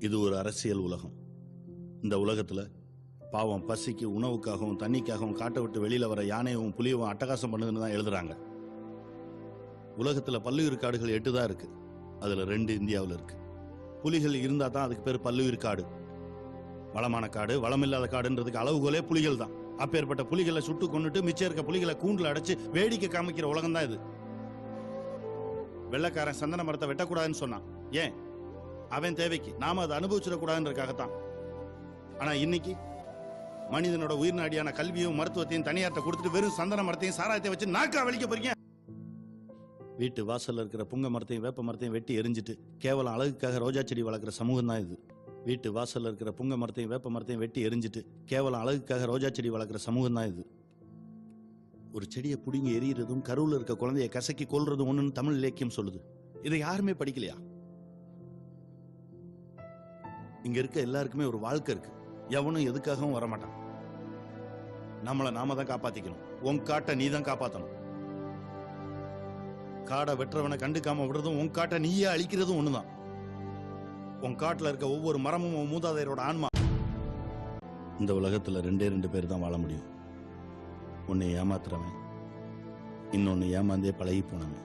இது ஒரு அரசியல் உலகம். இந்த உலகத்துல பாவம் பசிக்கு உணவுக்காகவும் தண்ணிக்காகவும் காட்டை விட்டு வெளியில வர யானையும் புலியவும் அட்டகாசம் பண்ணுதுன்னு தான் எழுதுறாங்க. உலகத்துல பல்லுயிர் காடுகள் எட்டு தான் இருக்கு. அதுல ரெண்டு இந்தியாவில் இருக்கு. புலிகள் இருந்தா தான் அதுக்கு பேர் பல்லுயிர் காடு வளமான காடு வளமில்லாத காடுன்றதுக்கு அளவுகோலே புலிகள் தான். அப்பேற்பட்ட புலிகளை சுட்டு கொண்டுட்டு மிச்சம் இருக்க புலிகளை கூண்டுல அடைச்சு வேடிக்கை காமிக்கிற உலகம் தான் இது. வெள்ளக்காரன் சந்தன மரத்தை வெட்டக்கூடாதுன்னு சொன்னான். ஏன்? அவன் தேவைக்கு. நாம அதை அனுபவிச்சிடக்கூடாதுன்றக்காகத்தான் ஆனா இன்னைக்கு மனிதனோட உயிர் நாடியான கல்வியும் மருத்துவத்தையும் தனியார்ட்ட கொடுத்துட்டு வெறும் சந்தன மரத்தையும் சாராயத்தை வச்சு நாக்கா வலிக்க போறீங்க? வீட்டு வாசல்ல இருக்கிற புங்க மரத்தையும் வேப்ப மரத்தையும் வெட்டி எரிஞ்சிட்டு கேவலம் அழகுக்காக ரோஜா செடி வளர்க்குற சமூகம் தான் இது. வீட்டு வாசல்ல இருக்கிற புங்க மரத்தையும் வேப்ப மரத்தையும் வெட்டி எரிஞ்சிட்டு கேவலம் அழகுக்காக ரோஜா செடி வளர்க்குற சமூகம் தான் இது. ஒரு செடியை பிடுங்கி எரியறதும் கருவில் இருக்க குழந்தைய கசக்கி கொள்றதும் ஒன்றுன்னு தமிழ் இலக்கியம் சொல்லுது. இதை யாருமே படிக்கலையா? இங்க இருக்க எல்லாருக்குமே ஒரு வாழ்க்கை இருக்கு. எவனும் எதுக்காகவும் வரமாட்டான். நம்மள நாம தான் காப்பாத்திக்கணும். உன் காட்டை நீ தான் காப்பாத்தணும். காடை வெட்டுறவனை கண்டுக்காம விடுறதும் உன் காட்டை நீயே அழிக்கிறதும் ஒண்ணுதான். உன் காட்டுல இருக்க ஒவ்வொரு மரமும் உன் மூதாதையரோட ஆன்மா. இந்த உலகத்துல ரெண்டே ரெண்டு பேர் தான் வாழ முடியும். உன்னை ஏமாத்துறவன் இன்னொன்னு ஏமாந்தே பழகி போனவன்.